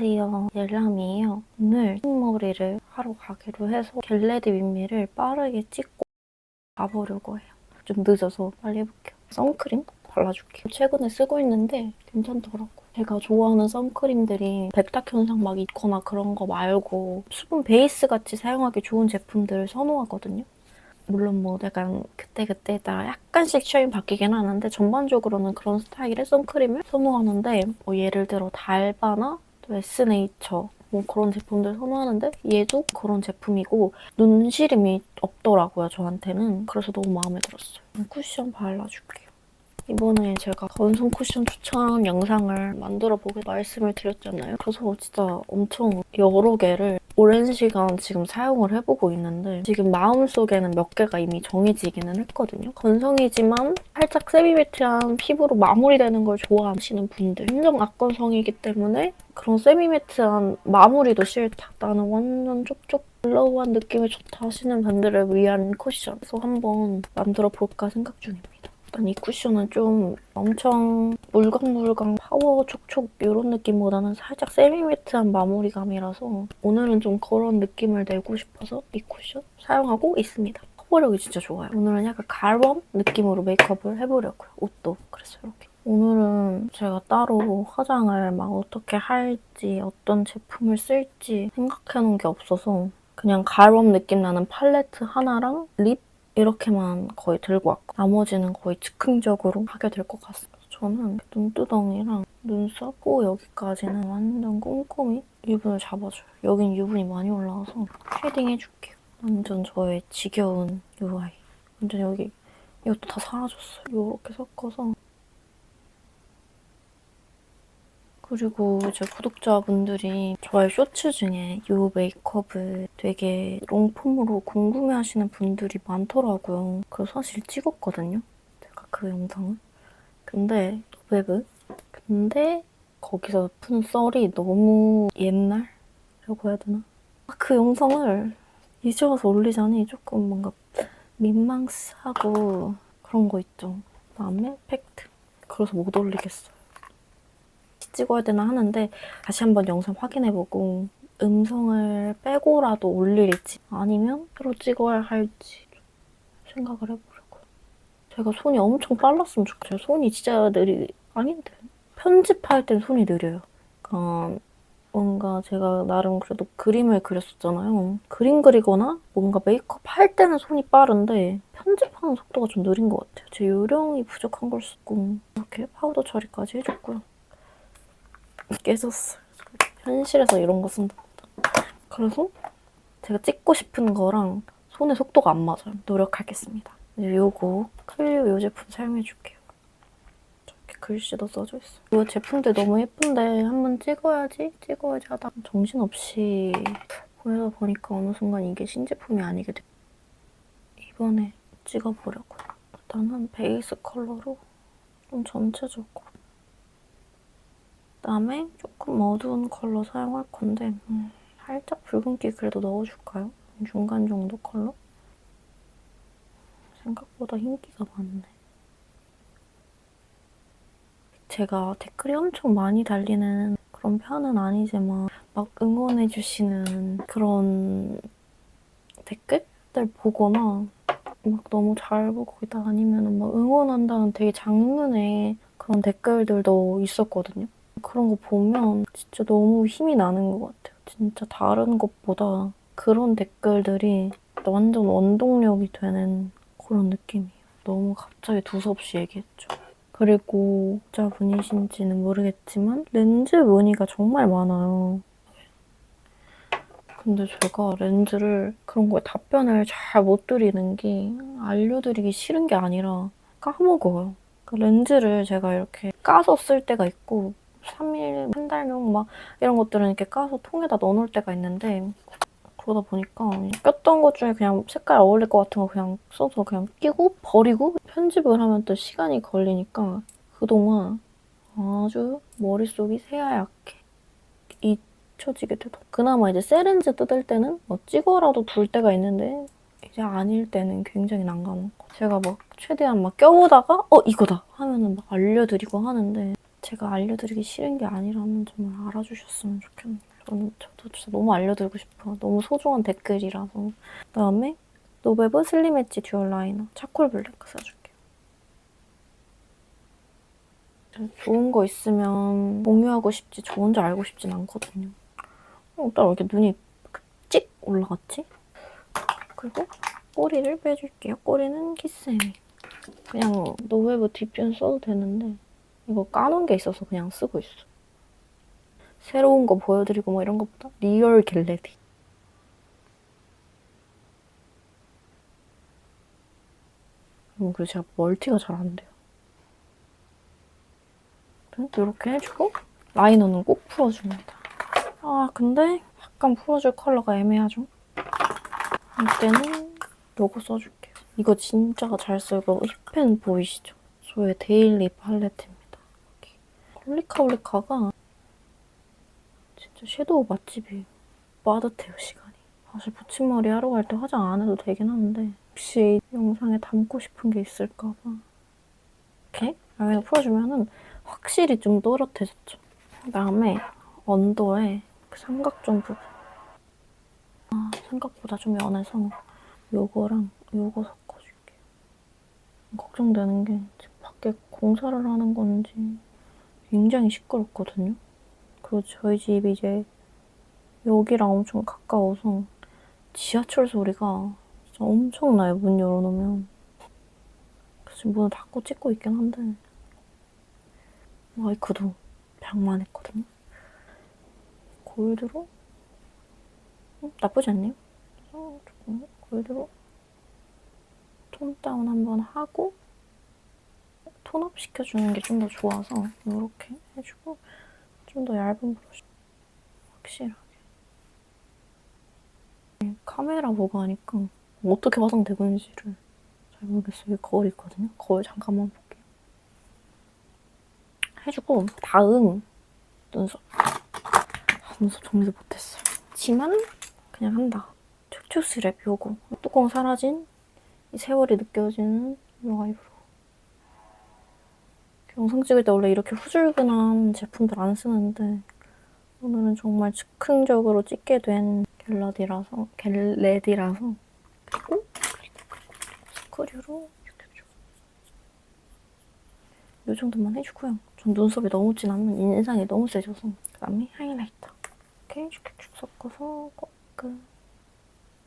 안녕하세요. 옐람이에요. 오늘 흰머리를 하러 가기로 해서 겟레드 윗미를 빠르게 찍고 가보려고 해요. 좀 늦어서 빨리 해볼게요. 선크림 발라줄게요. 최근에 쓰고 있는데 괜찮더라고. 제가 좋아하는 선크림들이 백탁 현상 막 있거나 그런 거 말고 수분 베이스 같이 사용하기 좋은 제품들을 선호하거든요. 물론 뭐 약간 그때그때에 따라 약간씩 취향이 바뀌긴 하는데 전반적으로는 그런 스타일의 선크림을 선호하는데 뭐 예를 들어 달바나 또 에스네이처. 뭐 그런 제품들 선호하는데 얘도 그런 제품이고 눈시림이 없더라고요 저한테는. 그래서 너무 마음에 들었어요. 쿠션 발라줄게요. 이번에 제가 건성 쿠션 추천 영상을 만들어 보게 말씀을 드렸잖아요. 그래서 진짜 엄청 여러 개를 오랜 시간 지금 사용을 해보고 있는데 지금 마음속에는 몇 개가 이미 정해지기는 했거든요. 건성이지만 살짝 세미매트한 피부로 마무리되는 걸 좋아하시는 분들 인정 악건성이기 때문에 그런 세미매트한 마무리도 싫다. 나는 완전 쪽쪽 글로우한 느낌이 좋다 하시는 분들을 위한 쿠션 그래서 한번 만들어 볼까 생각 중입니다. 일단 이 쿠션은 좀 엄청 물광물광 파워 촉촉 이런 느낌보다는 살짝 세미매트한 마무리감이라서 오늘은 좀 그런 느낌을 내고 싶어서 이 쿠션 사용하고 있습니다. 커버력이 진짜 좋아요. 오늘은 약간 가럼 느낌으로 메이크업을 해보려고요. 옷도 그래서 이렇게. 오늘은 제가 따로 화장을 막 어떻게 할지 어떤 제품을 쓸지 생각해놓은 게 없어서 그냥 가럼 느낌 나는 팔레트 하나랑 립 이렇게만 거의 들고 왔고 나머지는 거의 즉흥적으로 하게 될 것 같습니다. 저는 눈두덩이랑 눈썹, 코 여기까지는 완전 꼼꼼히 유분을 잡아줘요. 여긴 유분이 많이 올라와서 쉐딩 해줄게요. 완전 저의 지겨운 UI. 완전 여기 이것도 다 사라졌어요. 이렇게 섞어서 그리고 이제 구독자분들이 저의 쇼츠 중에 이 메이크업을 되게 롱폼으로 궁금해하시는 분들이 많더라고요. 그래서 사실 찍었거든요. 제가 그 영상을. 근데 웹은 근데 거기서 푼 썰이 너무 옛날이라고 해야 되나? 아, 그 영상을 이제 와서 올리자니 조금 뭔가 민망하고 그런 거 있죠. 남의 팩트. 그래서 못 올리겠어요. 찍어야 되나 하는데 다시 한번 영상 확인해보고 음성을 빼고라도 올릴지 아니면 새로 찍어야 할지 생각을 해보려고요. 제가 손이 엄청 빨랐으면 좋겠어요. 손이 진짜 느리... 아닌데. 편집할 땐 손이 느려요. 그러니까 뭔가 제가 나름 그래도 그림을 그렸었잖아요. 그림 그리거나 뭔가 메이크업 할 때는 손이 빠른데 편집하는 속도가 좀 느린 것 같아요. 제 요령이 부족한 걸 수도 이렇게 파우더 처리까지 해줬고요. 깨졌어요. 현실에서 이런 거 쓴다. 그래서 제가 찍고 싶은 거랑 손의 속도가 안 맞아요. 노력하겠습니다. 요거 클리오 이 제품 사용해줄게요. 저렇게 글씨도 써져 있어요. 이 제품들 너무 예쁜데 한번 찍어야지, 찍어야지 하다 정신없이 보내다 보니까 어느 순간 이게 신제품이 아니게 돼. 이번에 찍어보려고요. 일단은 베이스 컬러로 좀 전체적으로 그다음에 조금 어두운 컬러 사용할 건데 음, 살짝 붉은기 그래도 넣어줄까요? 중간 정도 컬러? 생각보다 흰기가 많네. 제가 댓글이 엄청 많이 달리는 그런 편은 아니지만 막 응원해주시는 그런 댓글들 보거나 막 너무 잘 보고 있다 아니면 막 응원한다는 되게 장문의 그런 댓글들도 있었거든요. 그런 거 보면 진짜 너무 힘이 나는 것 같아요. 진짜 다른 것보다 그런 댓글들이 완전 원동력이 되는 그런 느낌이에요. 너무 갑자기 두서없이 얘기했죠. 그리고 자분이신지는 모르겠지만 렌즈 무늬가 정말 많아요. 근데 제가 렌즈를 그런 거에 답변을 잘 못 드리는 게 알려드리기 싫은 게 아니라 까먹어요. 그 렌즈를 제가 이렇게 까서 쓸 때가 있고 3일, 한 달명 막 이런 것들은 이렇게 까서 통에다 넣어놓을 때가 있는데 그러다 보니까 꼈던 것 중에 그냥 색깔 어울릴 것 같은 거 그냥 써서 그냥 끼고 버리고 편집을 하면 또 시간이 걸리니까 그동안 아주 머릿속이 새하얗게 잊혀지게 되더라고요. 그나마 이제 세렌즈 뜯을 때는 뭐 찍어라도 둘 때가 있는데 이제 아닐 때는 굉장히 난감하고 제가 막 최대한 막 껴보다가 어 이거다 하면은 막 알려드리고 하는데 제가 알려드리기 싫은 게 아니라면 정말 알아주셨으면 좋겠네요. 저는 저도 진짜 너무 알려드리고 싶어요. 너무 소중한 댓글이라서. 그다음에 노베브 슬림 엣지 듀얼 라이너 차콜 블랙 써줄게요. 좋은 거 있으면 공유하고 싶지 저 혼자 알고 싶진 않거든요. 어, 나왜 이렇게 눈이 찍 올라갔지? 그리고 꼬리를 빼줄게요. 꼬리는 키스미. 그냥 노웨브 뒷변 써도 되는데 이거 까놓은 게 있어서 그냥 쓰고 있어. 새로운 거 보여드리고 뭐 이런 것보다 리얼 겟레디. 음, 그리고 제가 멀티가 잘 안 돼요. 이렇게 해주고 라이너는 꼭 풀어줍니다. 아 근데 약간 풀어줄 컬러가 애매하죠? 이때는 요거 써줄게요. 이거 진짜 잘 써요. 이거 힙펜 보이시죠? 저의 데일리. 여기. 홀리카 홀리카가 진짜 섀도우 맛집이에요. 빠듯해요, 시간이. 사실 붙임머리 하러 갈 때 화장 안 해도 되긴 하는데 혹시 영상에 담고 싶은 게 있을까 봐. 이렇게 라인을 풀어주면은 확실히 좀 또렷해졌죠. 그다음에 언더에 그 삼각존 부분. 아, 생각보다 좀 연해서 요거랑 요거 섞어줄게요. 걱정되는 게 지금 밖에 공사를 하는 건지 굉장히 시끄럽거든요. 그리고 저희 집이 이제 여기랑 엄청 가까워서 지하철 소리가 진짜 엄청나요. 문 열어놓으면. 그래서 문을 닫고 찍고 있긴 한데 마이크도 장만했거든요. 골드로 음, 나쁘지 않네요. 그래서 조금 골드로 톤 다운 한번 하고 톤업 시켜주는 게 좀 더 좋아서 이렇게 해주고 좀 더 얇은 브러쉬 확실하게 카메라 보고 하니까 어떻게 화장되고 있는지를 잘 모르겠어요. 여기 거울 있거든요. 거울 잠깐만 볼게요. 해주고 다음 눈썹 아, 눈썹 정리도 못했어요. 지만 그냥 한다. 촉촉 스랩 요거 뚜껑 사라진 이 세월이 느껴지는 요 아이브로우 영상 찍을 때 원래 이렇게 후줄근한 제품들 안 쓰는데 오늘은 정말 즉흥적으로 찍게 된 갤러디라서 갤레디라서. 그리고 스크류로 이 정도만 해주고요. 전 눈썹이 너무 진하면 인상이 너무 세져서. 그 다음에 하이라이터. 이렇게 슉슉슉 섞어서 끝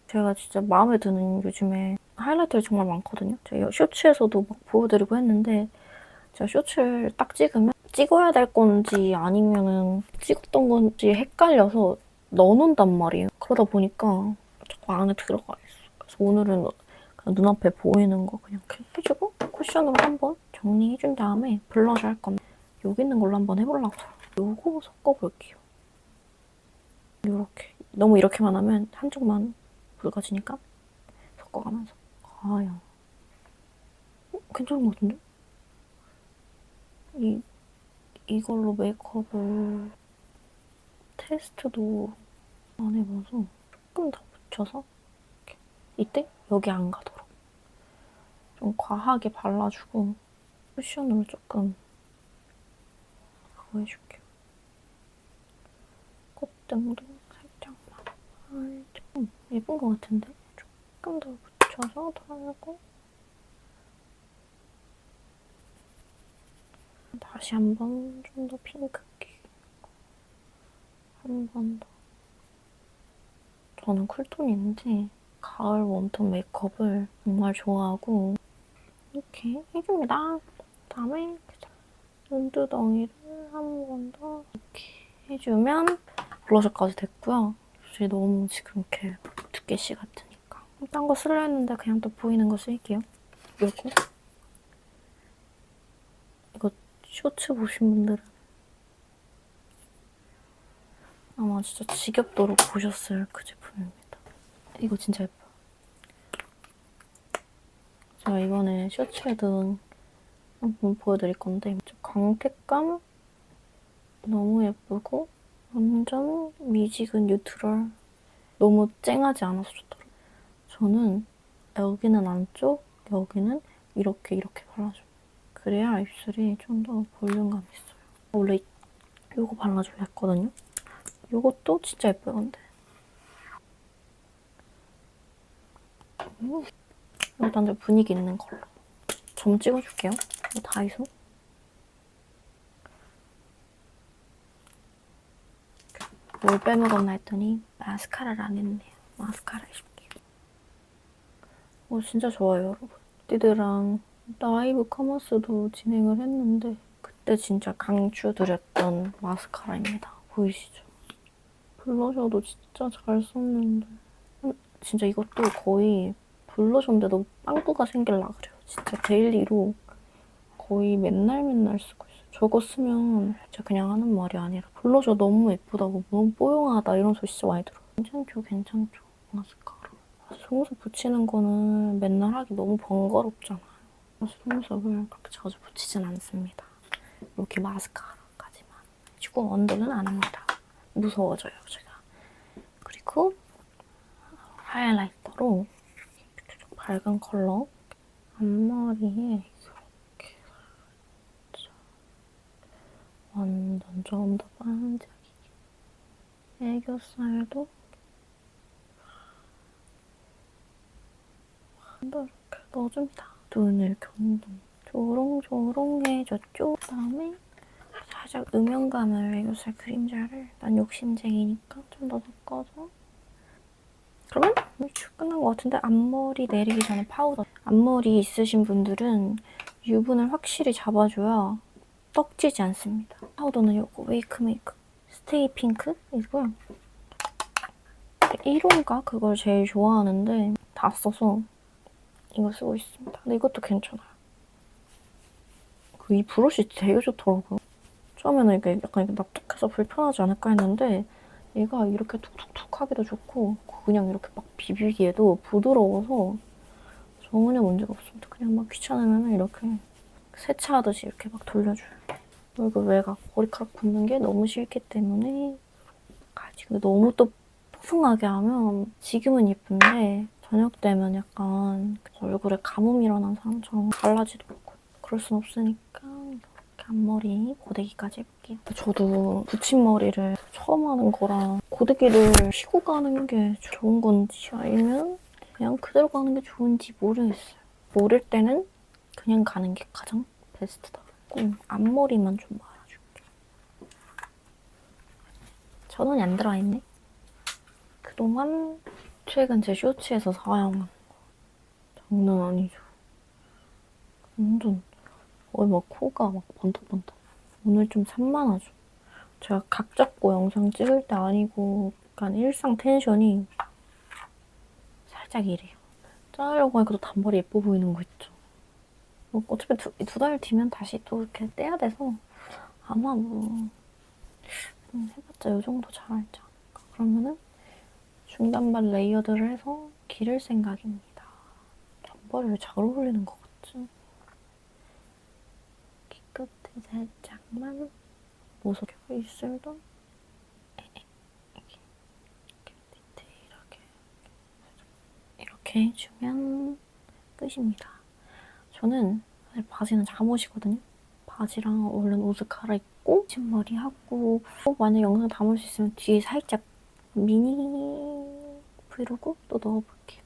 제가 진짜 마음에 드는 요즘에 하이라이터가 정말 많거든요. 제가 쇼츠에서도 막 보여드리고 했는데 제가 쇼츠를 딱 찍으면 찍어야 될 건지 아니면은 찍었던 건지 헷갈려서 넣어놓는단 말이에요. 그러다 보니까 자꾸 안에 들어가 있어. 그래서 오늘은 눈앞에 보이는 거 그냥 이렇게 해주고 쿠션으로 한번 정리해준 다음에 블러셔 할 건데 여기 있는 걸로 한번 해보려고 요거 섞어볼게요. 요렇게. 너무 이렇게만 하면 한쪽만 붉어지니까 섞어가면서 과연 어? 괜찮은 것 같은데? 이, 이걸로 메이크업을 테스트도 안 해봐서 조금 더 붙여서 이렇게. 이때 여기 안 가도록 좀 과하게 발라주고 쿠션으로 조금 그거 해줄게요. 콧등도 살짝만 살짝 음, 예쁜 것 같은데 조금 더 붙여서 달고 다시 한 번 좀 더 핑크기 한 번 더 저는 쿨톤인데 가을 웜톤 메이크업을 정말 좋아하고 이렇게 해줍니다. 그다음에 눈두덩이를 한 번 더 이렇게 해주면 블러셔까지 됐고요. 사실 너무 지금 이렇게 두께씨 같으니까 딴 거 쓸려 했는데 그냥 또 보이는 거 쓸게요. 요거 이거 쇼츠 보신 분들은 아마 진짜 지겹도록 보셨을 그 제품입니다. 이거 진짜 예뻐. 제가 이번에 셔츠에 든 한번 보여드릴 건데 광택감 너무 예쁘고 완전 미지근 뉴트럴 너무 쨍하지 않아서 좋더라고요. 저는 여기는 안쪽, 여기는 이렇게 이렇게 발라줘요. 그래야 입술이 좀 더 볼륨감 있어요. 원래 이거 발라주려 했거든요. 이것도 진짜 근데. 음. 이것도 완전 분위기 있는 컬러. 점 찍어줄게요. 이 다이소. 뭘 빼먹었나 했더니 마스카라를 안 했네요. 마스카라 해줄게요. 어, 진짜 좋아요, 여러분. 띠드랑 라이브 커머스도 진행을 했는데 그때 진짜 강추드렸던 마스카라입니다. 보이시죠? 블러셔도 진짜 잘 썼는데 음, 진짜 이것도 거의 블러셔인데도 빵꾸가 생길라 그래요. 진짜 데일리로 거의 맨날 맨날 쓰고 있어요. 저거 쓰면 진짜 그냥 하는 말이 아니라 블러셔 너무 예쁘다고 너무 뽀용하다 이런 소리 진짜 많이 들어요. 괜찮죠, 괜찮죠. 마스카라. 속눈썹 붙이는 거는 맨날 하기 너무 번거롭잖아요. 속눈썹을 그렇게 자주 붙이진 않습니다. 이렇게 마스카라까지만 해주고 언더는 안 합니다. 무서워져요, 제가. 그리고 하이라이터로 밝은 컬러 앞머리에 이렇게 살짝 완전 좀 더 반짝이게 애교살도 한 번 이렇게 넣어줍니다. 눈을 경동 조롱조롱해졌죠. 그다음에 살짝 음영감을 애교살 그림자를 난 욕심쟁이니까 좀 더 섞어서 그러면 쭉 끝난 것 같은데 앞머리 내리기 전에 파우더 앞머리 있으신 분들은 유분을 확실히 잡아줘야 떡지지 않습니다. 파우더는 이거 웨이크 메이크 스테이 핑크이고요. 1호인가 그걸 제일 좋아하는데 다 써서 이거 쓰고 있습니다. 근데 이것도 괜찮아요. 그 이 브러쉬 되게 좋더라고요. 처음에는 이게 약간 이렇게 납작해서 불편하지 않을까 했는데 얘가 이렇게 툭툭툭 하기도 좋고 그냥 이렇게 막 비비기에도 부드러워서 전혀 문제가 없습니다. 그냥 막 귀찮으면 이렇게 세차하듯이 이렇게 막 돌려줘요. 그리고 외곽 머리카락 붙는 게 너무 싫기 때문에 가지. 근데 너무 또 풍성하게 하면 지금은 예쁜데 저녁 되면 약간 얼굴에 가뭄 일어난 사람처럼 갈라지도 않고 그럴 순 없으니까 이렇게 앞머리 고데기까지 해볼게요. 저도 붙임머리를 처음 하는 거라 고데기를 쉬고 가는 게 좋은 건지 아니면 그냥 그대로 가는 게 좋은지 모르겠어요. 모를 때는 그냥 가는 게 가장 베스트다. 꼭 앞머리만 좀 말아줄게. 전원이 안 들어와 있네. 그동안 최근 제 쇼츠에서 사용한 거. 장난 아니죠. 완전 거의 막 코가 막 번쩍번쩍. 오늘 좀 산만하죠. 제가 각 잡고 영상 찍을 때 아니고 약간 일상 텐션이 살짝 이래요. 자르려고 하니까 또 단발이 예뻐 보이는 거 있죠. 뭐 어차피 두달 뒤면 다시 또 이렇게 떼야 돼서 아마 뭐 음, 해봤자 이 정도 잘할지 않을까. 그러면은 중단발 레이어드를 해서 기를 생각입니다. 단발이 왜 잘 어울리는 것 같지? 귀 끝에 살짝만 모서리 입술도 이렇게 디테일하게 이렇게 해주면 끝입니다. 저는 사실 바지는 잠옷이거든요. 바지랑 얼른 옷을 갈아입고 머리 하고 꼭 만약 영상 담을 수 있으면 뒤에 살짝 미니 브이로그 또 넣어볼게요.